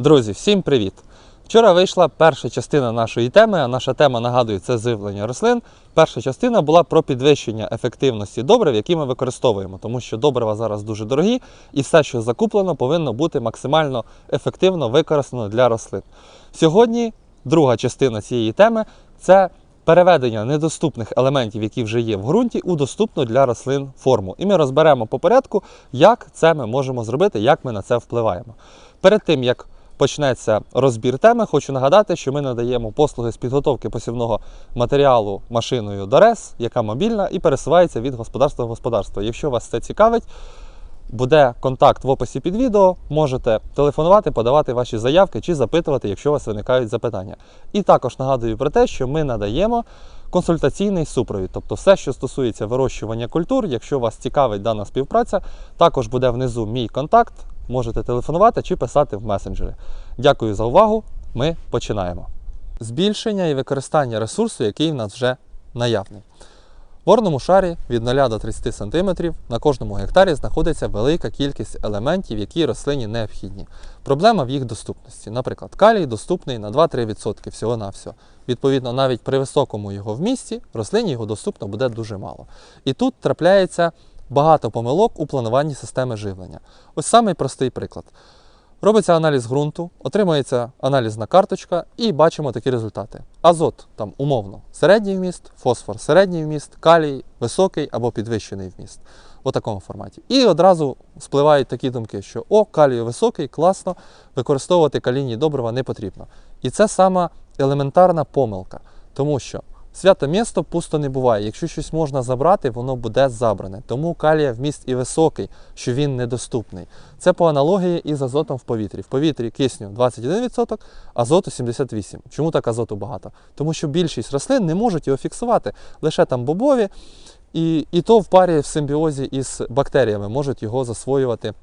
Друзі, всім привіт! Вчора вийшла перша частина нашої теми, а наша тема нагадую, це живлення рослин. Перша частина була про підвищення ефективності добрив, які ми використовуємо, тому що добрива зараз дуже дорогі, і все, що закуплено, повинно бути максимально ефективно використано для рослин. Сьогодні друга частина цієї теми це переведення недоступних елементів, які вже є в ґрунті, у доступну для рослин форму. І ми розберемо по порядку, як це ми можемо зробити, як ми на це впливаємо. Перед тим як почнеться розбір теми, хочу нагадати, що ми надаємо послуги з підготовки посівного матеріалу машиною Дорес, яка мобільна і пересувається від господарства до господарства. Якщо вас це цікавить, буде контакт в описі під відео. Можете телефонувати, подавати ваші заявки чи запитувати, якщо у вас виникають запитання. І також нагадую про те, що ми надаємо консультаційний супровід, тобто все, що стосується вирощування культур. Якщо вас цікавить дана співпраця, також буде внизу мій контакт. Можете телефонувати чи писати в месенджери. Дякую за увагу. Ми починаємо. Збільшення і використання ресурсу, який в нас вже наявний. В орному шарі від 0 до 30 см на кожному гектарі знаходиться велика кількість елементів, які рослині необхідні. Проблема в їх доступності. Наприклад, калій доступний на 2-3% всього-навсього. Відповідно, навіть при високому його вмісті рослині його доступно буде дуже мало. І тут трапляється багато помилок у плануванні системи живлення. Ось самий простий приклад. Робиться аналіз ґрунту, отримується аналізна карточка і бачимо такі результати. Азот там умовно середній вміст, фосфор середній вміст, калій високий або підвищений вміст. У такому форматі. І одразу спливають такі думки, що о, калій високий, класно, використовувати калійні добрива не потрібно. І це сама елементарна помилка, тому що свято місто пусто не буває. Якщо щось можна забрати, воно буде забране. Тому калія вміст і високий, що він недоступний. Це по аналогії із азотом в повітрі. В повітрі кисню 21%, азоту 78%. Чому так азоту багато? Тому що більшість рослин не можуть його фіксувати. Лише там бобові, і, і то в парі в симбіозі із бактеріями можуть його засвоювати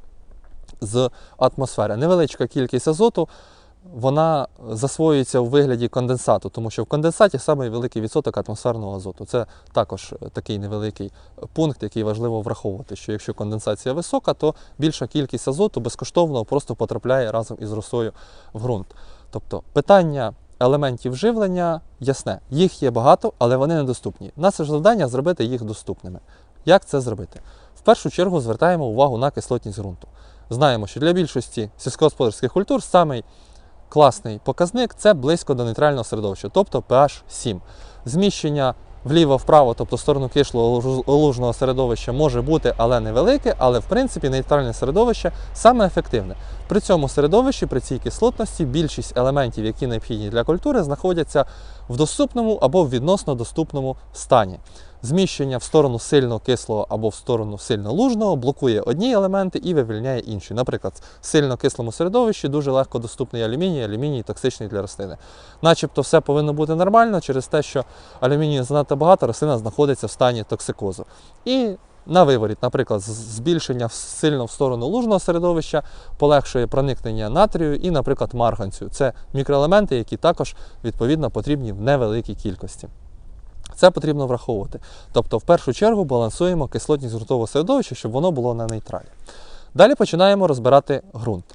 з атмосфери. Невеличка кількість азоту вона засвоюється у вигляді конденсату, тому що в конденсаті самий великий відсоток атмосферного азоту. Це також такий невеликий пункт, який важливо враховувати, що якщо конденсація висока, то більша кількість азоту безкоштовно просто потрапляє разом із росою в ґрунт. Тобто питання елементів живлення ясне, їх є багато, але вони недоступні. Наше завдання зробити їх доступними. Як це зробити? В першу чергу звертаємо увагу на кислотність ґрунту. Знаємо, що для більшості сільськогосподарських культур самий класний показник це близько до нейтрального середовища, тобто pH 7. Зміщення вліво-вправо, тобто в сторону кишлого лужного середовища може бути, але невелике, але в принципі нейтральне середовище саме ефективне. При цьому середовищі, при цій кислотності, більшість елементів, які необхідні для культури, знаходяться в доступному або в відносно доступному стані. Зміщення в сторону сильно кислого або в сторону сильно лужного блокує одні елементи і вивільняє інші. Наприклад, в сильно кислому середовищі дуже легко доступний алюміній, алюміній токсичний для рослини. Начебто все повинно бути нормально через те, що алюмінію занадто багато, рослина знаходиться в стані токсикозу. І на виворіт, наприклад, збільшення сильно в сторону лужного середовища полегшує проникнення натрію і, наприклад, марганцю. Це мікроелементи, які також відповідно потрібні в невеликій кількості. Це потрібно враховувати. Тобто, в першу чергу балансуємо кислотність ґрунтового середовища, щоб воно було на нейтралі. Далі починаємо розбирати ґрунт.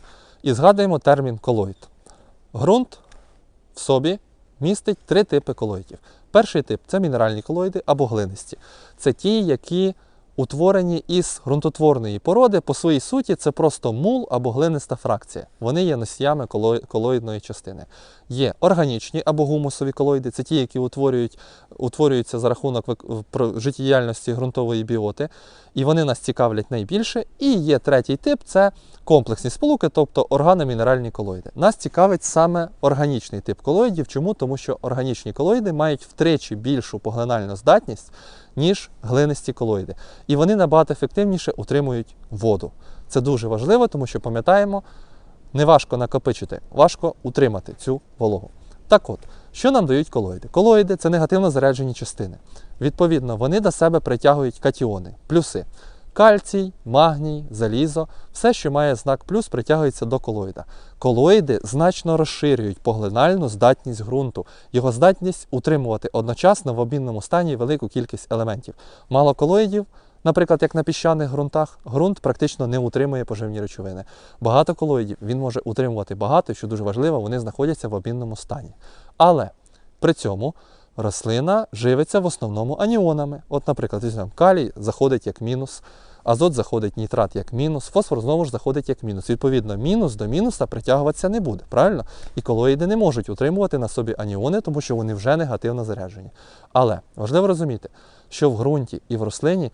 І згадуємо термін колоїд. Ґрунт в собі містить три типи колоїдів. Перший тип це мінеральні колоїди або глинисті. Це ті, які утворені із ґрунтотворної породи, по своїй суті, це просто мул або глиниста фракція. Вони є носіями колоїдної частини. Є органічні або гумусові колоїди, це ті, які утворюють, утворюються за рахунок життєдіяльності ґрунтової біоти, і вони нас цікавлять найбільше. І є третій тип це комплексні сполуки, тобто органомінеральні колоїди. Нас цікавить саме органічний тип колоїдів. Чому? Тому що органічні колоїди мають втричі більшу поглинальну здатність, ніж глинисті колоїди. І вони набагато ефективніше утримують воду. Це дуже важливо, тому що пам'ятаємо, не важко накопичити, важко утримати цю вологу. Так от, що нам дають колоїди? Колоїди це негативно заряджені частини. Відповідно, вони до себе притягують катіони, плюси. Кальцій, магній, залізо, все, що має знак плюс, притягується до колоїда. Колоїди значно розширюють поглинальну здатність ґрунту, його здатність утримувати одночасно в обмінному стані велику кількість елементів. Мало колоїдів Наприклад, як на піщаних ґрунтах, ґрунт практично не утримує поживні речовини. Багато колоїдів він може утримувати багато, що дуже важливо, вони знаходяться в обмінному стані. Але при цьому рослина живиться в основному аніонами. От, наприклад, візьмемо калій заходить як мінус, азот заходить нітрат як мінус, фосфор знову ж заходить як мінус. Відповідно, мінус до мінуса притягуватися не буде, правильно? І колоїди не можуть утримувати на собі аніони, тому що вони вже негативно заряджені. Але важливо розуміти, що в ґрунті і в рослині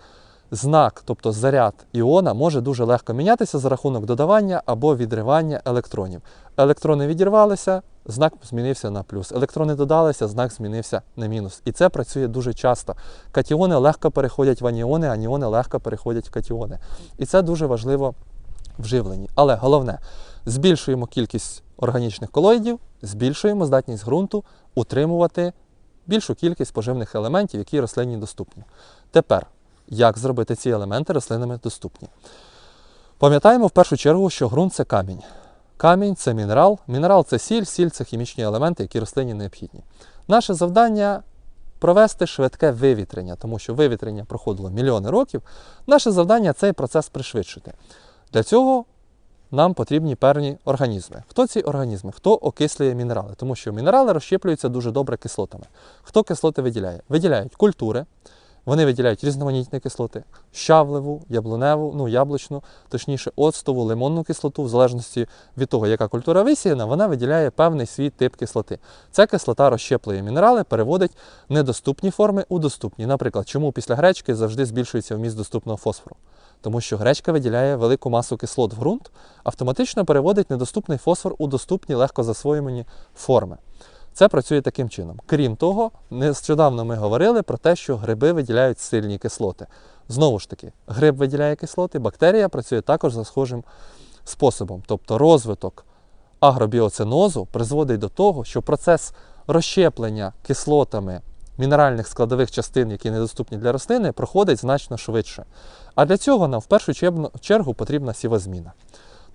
знак, тобто заряд іона, може дуже легко мінятися за рахунок додавання або відривання електронів. Електрони відірвалися, знак змінився на плюс. Електрони додалися, знак змінився на мінус. І це працює дуже часто. Катіони легко переходять в аніони, аніони легко переходять в катіони. І це дуже важливо в живленні. Але головне, збільшуємо кількість органічних колоїдів, збільшуємо здатність ґрунту утримувати більшу кількість поживних елементів, які рослині доступні. Тепер, як зробити ці елементи рослинами доступні? Пам'ятаємо в першу чергу, що ґрунт це камінь. Камінь це мінерал, мінерал це сіль, сіль це хімічні елементи, які рослині необхідні. Наше завдання провести швидке вивітрення, тому що вивітрення проходило мільйони років. Наше завдання цей процес пришвидшити. Для цього нам потрібні певні організми. Хто ці організми? Хто окислює мінерали? Тому що мінерали розщеплюються дуже добре кислотами. Хто кислоти виділяє? Виділяють культури, вони виділяють різноманітні кислоти: щавлеву, яблуневу, ну яблучну, точніше, оцтову, лимонну кислоту, в залежності від того, яка культура висіяна, вона виділяє певний свій тип кислоти. Ця кислота розщеплює мінерали, переводить недоступні форми у доступні. Наприклад, чому після гречки завжди збільшується вміст доступного фосфору? Тому що гречка виділяє велику масу кислот в ґрунт, автоматично переводить недоступний фосфор у доступні легко засвоювані форми. Це працює таким чином. Крім того, нещодавно ми говорили про те, що гриби виділяють сильні кислоти. Знову ж таки, гриб виділяє кислоти, бактерія працює також за схожим способом. Тобто розвиток агробіоцинозу призводить до того, що процес розщеплення кислотами мінеральних складових частин, які недоступні для рослини, проходить значно швидше. А для цього нам в першу чергу потрібна сівозміна.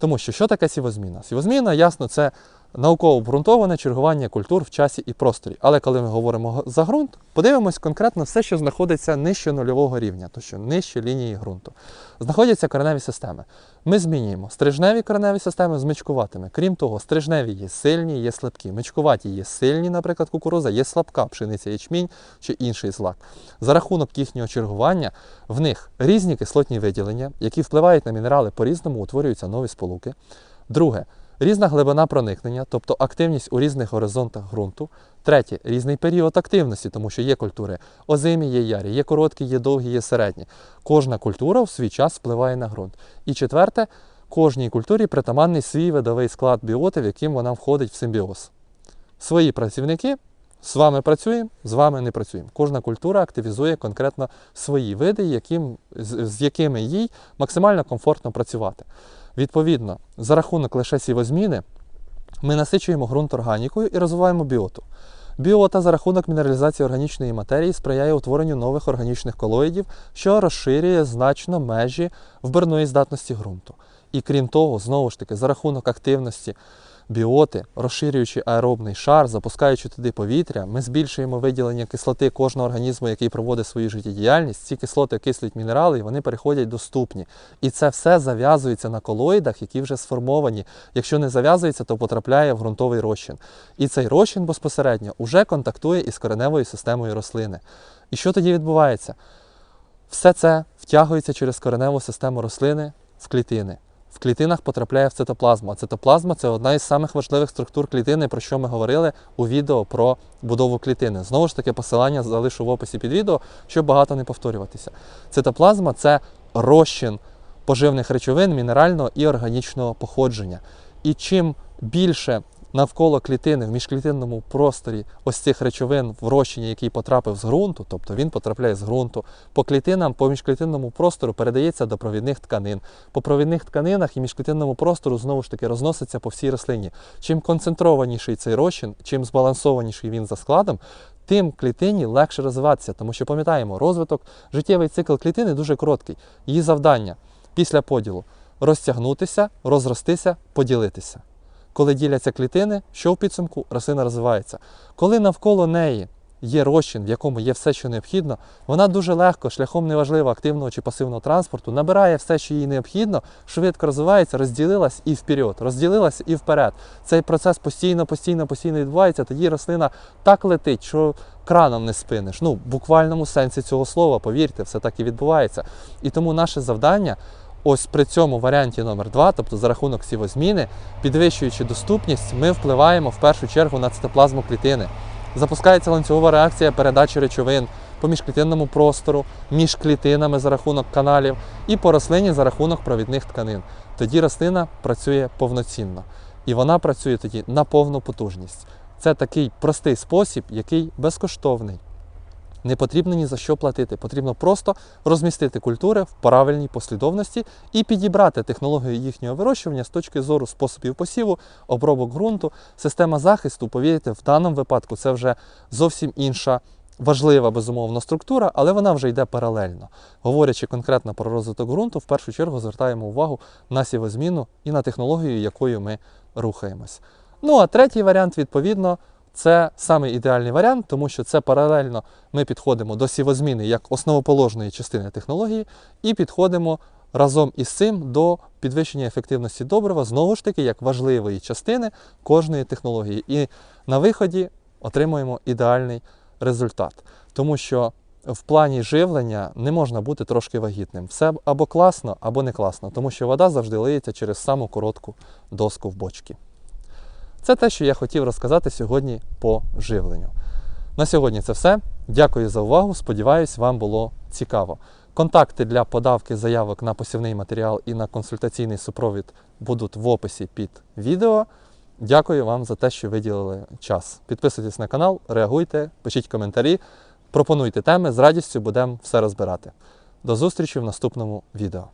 Тому що що таке сівозміна? Сівозміна, ясно, це науково обґрунтоване чергування культур в часі і просторі. Але коли ми говоримо за ґрунт, подивимось конкретно все, що знаходиться нижче нульового рівня, то що нижче лінії ґрунту. Знаходяться кореневі системи. Ми змінюємо стрижневі кореневі системи з мичкуватими. Крім того, стрижневі є сильні, є слабкі. Мичкуваті є сильні, наприклад, кукуруза, є слабка пшениця, ячмінь чи інший злак. За рахунок їхнього чергування в них різні кислотні виділення, які впливають на мінерали по-різному, утворюються нові сполуки. Друге, Різна глибина проникнення, тобто активність у різних горизонтах ґрунту. Третє різний період активності, тому що є культури озимі, є ярі, є короткі, є довгі, є середні. Кожна культура в свій час впливає на ґрунт. І четверте, кожній культурі притаманний свій видовий склад біоти, в яким вона входить в симбіоз. Свої працівники з вами працюємо, з вами не працюємо. Кожна культура активізує конкретно свої види, яким, з, якими їй максимально комфортно працювати. Відповідно, за рахунок лише сівозміни ми насичуємо ґрунт органікою і розвиваємо біоту. Біота за рахунок мінералізації органічної матерії сприяє утворенню нових органічних колоїдів, що розширює значно межі вбирної здатності ґрунту. І крім того, знову ж таки, за рахунок активності біоти, розширюючи аеробний шар, запускаючи туди повітря, ми збільшуємо виділення кислоти кожного організму, який проводить свою життєдіяльність. Ці кислоти окислюють мінерали, і вони переходять доступні. І це все зав'язується на колоїдах, які вже сформовані. Якщо не зав'язується, то потрапляє в ґрунтовий розчин. І цей розчин безпосередньо вже контактує із кореневою системою рослини. І що тоді відбувається? Все це втягується через кореневу систему рослини в клітини в клітинах потрапляє в цитоплазму. А цитоплазма це одна із самих важливих структур клітини, про що ми говорили у відео про будову клітини. Знову ж таки, посилання залишу в описі під відео, щоб багато не повторюватися. Цитоплазма це розчин поживних речовин мінерального і органічного походження. І чим більше навколо клітини в міжклітинному просторі ось цих речовин в розчині, який потрапив з ґрунту, тобто він потрапляє з ґрунту, по клітинам, по міжклітинному простору передається до провідних тканин. По провідних тканинах і міжклітинному простору знову ж таки розноситься по всій рослині. Чим концентрованіший цей розчин, чим збалансованіший він за складом, тим клітині легше розвиватися, тому що пам'ятаємо, розвиток, життєвий цикл клітини дуже короткий. Її завдання після поділу розтягнутися, розростися, поділитися. Коли діляться клітини, що в підсумку рослина розвивається. Коли навколо неї є розчин, в якому є все, що необхідно, вона дуже легко, шляхом неважливо активного чи пасивного транспорту, набирає все, що їй необхідно, швидко розвивається, розділилась і вперед, розділилася і вперед. Цей процес постійно, постійно, постійно відбувається. Тоді рослина так летить, що краном не спиниш. Ну, в буквальному сенсі цього слова, повірте, все так і відбувається. І тому наше завдання. Ось при цьому варіанті номер 2 тобто за рахунок сівозміни, підвищуючи доступність, ми впливаємо в першу чергу на цитоплазму клітини. Запускається ланцюгова реакція передачі речовин по міжклітинному простору, між клітинами за рахунок каналів і по рослині за рахунок провідних тканин. Тоді рослина працює повноцінно. І вона працює тоді на повну потужність. Це такий простий спосіб, який безкоштовний. Не потрібно ні за що платити. Потрібно просто розмістити культури в правильній послідовності і підібрати технологію їхнього вирощування з точки зору способів посіву, обробок ґрунту, система захисту. Повірте, в даному випадку це вже зовсім інша. Важлива безумовно структура, але вона вже йде паралельно. Говорячи конкретно про розвиток ґрунту, в першу чергу звертаємо увагу на сівозміну і на технологію, якою ми рухаємось. Ну а третій варіант, відповідно, це саме ідеальний варіант, тому що це паралельно ми підходимо до сівозміни як основоположної частини технології, і підходимо разом із цим до підвищення ефективності добрива, знову ж таки, як важливої частини кожної технології. І на виході отримуємо ідеальний результат. Тому що в плані живлення не можна бути трошки вагітним. Все або класно, або не класно, тому що вода завжди лиється через саму коротку доску в бочці. Це те, що я хотів розказати сьогодні по живленню. На сьогодні це все. Дякую за увагу. Сподіваюсь, вам було цікаво. Контакти для подавки заявок на посівний матеріал і на консультаційний супровід будуть в описі під відео. Дякую вам за те, що виділили час. Підписуйтесь на канал, реагуйте, пишіть коментарі, пропонуйте теми. З радістю будемо все розбирати. До зустрічі в наступному відео.